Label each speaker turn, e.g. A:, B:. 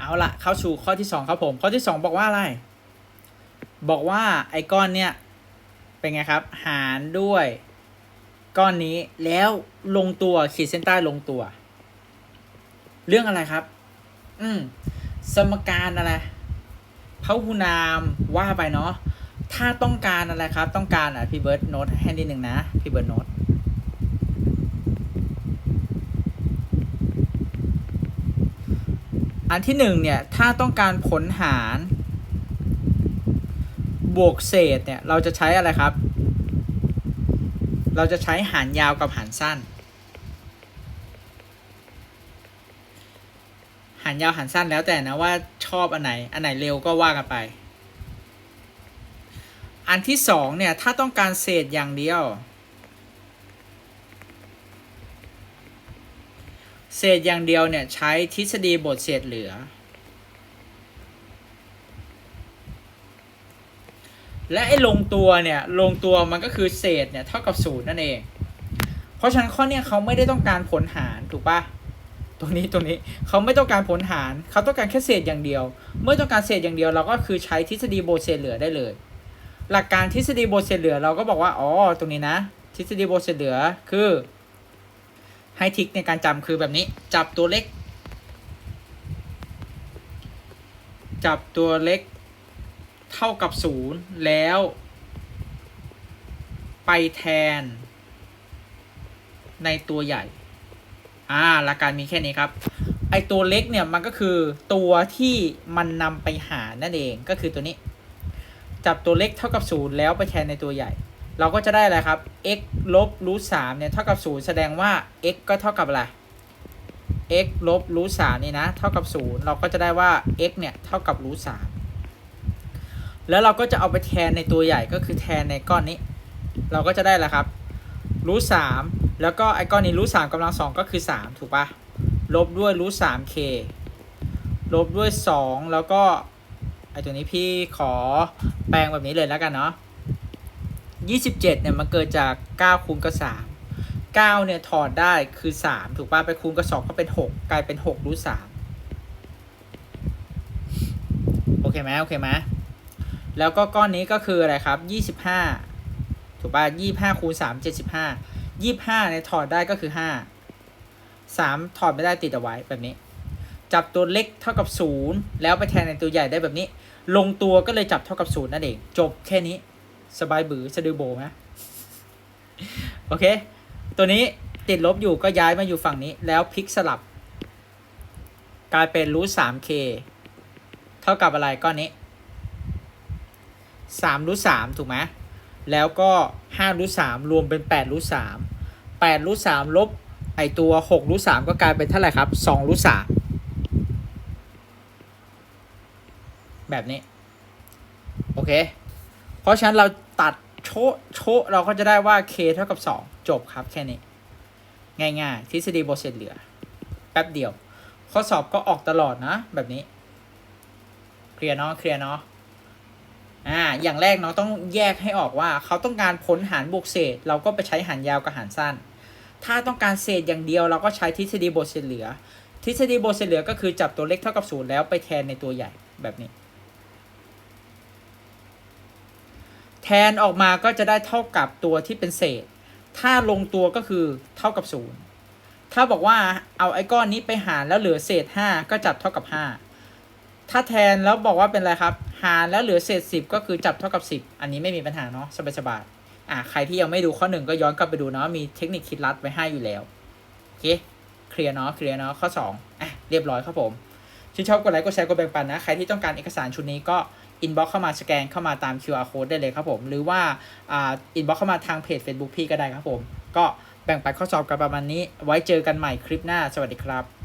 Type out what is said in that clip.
A: เอาละเข้าสู่ข้อที่สองครับผม ข้อที่สองบอกว่าอะไร บอกว่าไอ้ก้อนเนี่ยเป็นไงครับ หารด้วยก้อนนี้แล้วลงตัวขีดเส้นใต้ลงตัว เรื่องอะไรครับ อืมสมการอะไรพหุนามว่าไปเนาะถ้าต้องการอะไรครับ ต้องการอะพี่เบิร์ดโน้ตให้นิดหนึ่งนะพี่เบิร์ดโน้ต อันที่หนึ่งเนี่ยถ้าต้องการผลหาร บวกเศษเนี่ยเราจะใช้อะไรครับ เราจะใช้หารยาวกับหารสั้น หารยาวหารสั้นแล้วแต่นะว่าชอบอันไหน อันไหนเร็วก็ว่ากันไป อันที่สองเนี่ยถ้าต้องการเศษอย่างเดียว เศษอย่างเดียวเนี่ยใช้ทฤษฎีบทเศษเหลือ และไอ้ลงตัวเนี่ยลงตัวมันก็คือเศษเนี่ยเท่ากับศูนย์นั่นเอง เพราะฉะนั้นข้อเนี้ยเขาไม่ได้ต้องการผลหารถูกปะตรงนี้ตรงนี้เขาไม่ต้องการผลหารเขาต้องการแค่เศษอย่างเดียว เมื่อต้องการเศษอย่างเดียวเราก็คือใช้ทฤษฎีโบทเศษเหลือได้เลย หลักการทฤษฎีโบทเศษเหลือเราก็บอกว่าอ๋อตรงนี้นะ ทฤษฎีโบทเศษเหลือคือ ให้ทิกในการจำคือแบบนี้ จับตัวเล็ก จับตัวเล็กเท่ากับศูนย์แล้ว ไปแทน ในตัวใหญ่ อ่าหลักการมีแค่นี้ครับ ไอตัวเล็กเนี่ยมันก็คือตัวที่มันนำไปหานั่นเองก็คือตัวนี้ จับตัวเล็กเท่ากับศูนย์แล้วไปแทนในตัวใหญ่ เราก็จะได้อะไรครับ x ลบรูทสามเนี่ยเท่ากับศูนย์แสดงว่า x ก็เท่ากับอะไร x ลบรูทสามนี่นะเท่ากับศูนย์เราก็จะได้ว่า x เนี่ยเท่ากับรูทสามแล้วเราก็จะเอาไปแทนในตัวใหญ่ก็คือแทนในก้อนนี้ เราก็จะได้แล้วครับรูทสามแล้วก็ไอ้ก้อนนี้รูทสามกำลังสองก็คือสามถูกปะลบด้วยรูทสาม k ลบด้วยสองแล้วก็ไอ้ตัวนี้พี่ขอแปลงแบบนี้เลยแล้วกันเนาะ 27เนี่ยมันเกิดจาก 9คูณกับ3 9เนี่ยถอดได้คือ 3 ถูกป่ะไปคูณกับ 2 ก็เป็น 6 กลายเป็น 6 รูท3โอเคไหมโอเคไหมแล้วก็ก้อนนี้ก็คืออะไรครับ 25 ถูกป่ะ25คูณ3 75 25เนี่ยถอดได้ก็คือ 5 3 ถอดไม่ได้ติดเอาไว้แบบนี้ จับตัวเล็กเท่ากับ 0 แล้วไปแทนในตัวใหญ่ได้แบบนี้ ลงตัวก็เลยจับเท่ากับ 0 นั่นเอง จบแค่นี้ สบายบือสะดือโบไหมโอเค ตัวนี้ติดลบอยู่ก็ย้ายมาอยู่ฝั่งนี้ แล้วพลิกสลับ กลายเป็นรูทสามเคเท่ากับอะไรก้อนนี้สามรูทสามถูกไหมแล้วก็ห้ารูทสามรวมเป็นแปดรูทสามแปดรูทสามลบไอตัวหกรูทสามก็กลายเป็นเท่าไหร่ครับสองรูทสามแบบนี้ โอเค ราะฉะนั้นเราตัดโชะโชะเราก็จะได้ว่า k เท่ากับ 2 จบครับแค่นี้ ง่ายๆ ทฤษฎีโบทเศษเหลือ แป๊บเดียว ข้อสอบก็ออกตลอดนะ แบบนี้ เคลียร์เนาะเคลียร์เนาะอ่าอย่างแรกเนาะต้องแยกให้ออกว่าเขาต้องการผลหารบวกเศษ เราก็ไปใช้หารยาวกับหารสั้น ถ้าต้องการเศษอย่างเดียวเราก็ใช้ทฤษฎีบทเศษเหลือ ทฤษฎีบทเศษเหลือก็คือจับตัวเล็กเท่ากับศูนย์แล้วไปแทนในตัวใหญ่แบบนี้ แทนออกมาก็จะได้เท่ากับตัวที่เป็นเศษ ถ้าลงตัวก็คือเท่ากับศูนย์ถ้าบอกว่าเอาไอ้ก้อนนี้ไปหารแล้วเหลือเศษห้าก็จับเท่ากับห้าถ้าแทนแล้วบอกว่าเป็นอะไรครับ หารแล้วเหลือเศษสิบก็คือจับเท่ากับสิบอันนี้ไม่มีปัญหาเนาะสบายๆอะใครที่ยังไม่ดูข้อหนึ่งก็ย้อนกลับไปดูเนาะมีเทคนิคคิดลัดไว้ให้อยู่แล้วโอเคเคลียร์เนาะเคลียร์เนาะข้อสองอะเรียบร้อยครับผมชื่นชอบกดไลค์กดแชร์กดแบ่งปันนะ ใครที่ต้องการเอกสารชุดนี้ก็ อินบ็อกเข้ามาสแกนเข้ามาตาม QR code ได้เลยครับผม หรือว่าอ่าอินบ็อกเข้ามาทางเพจ Facebook พี่ก็ได้ครับผม ก็แบ่งปันข้อสอบกันประมาณนี้ ไว้เจอกันใหม่คลิปหน้า สวัสดีครับ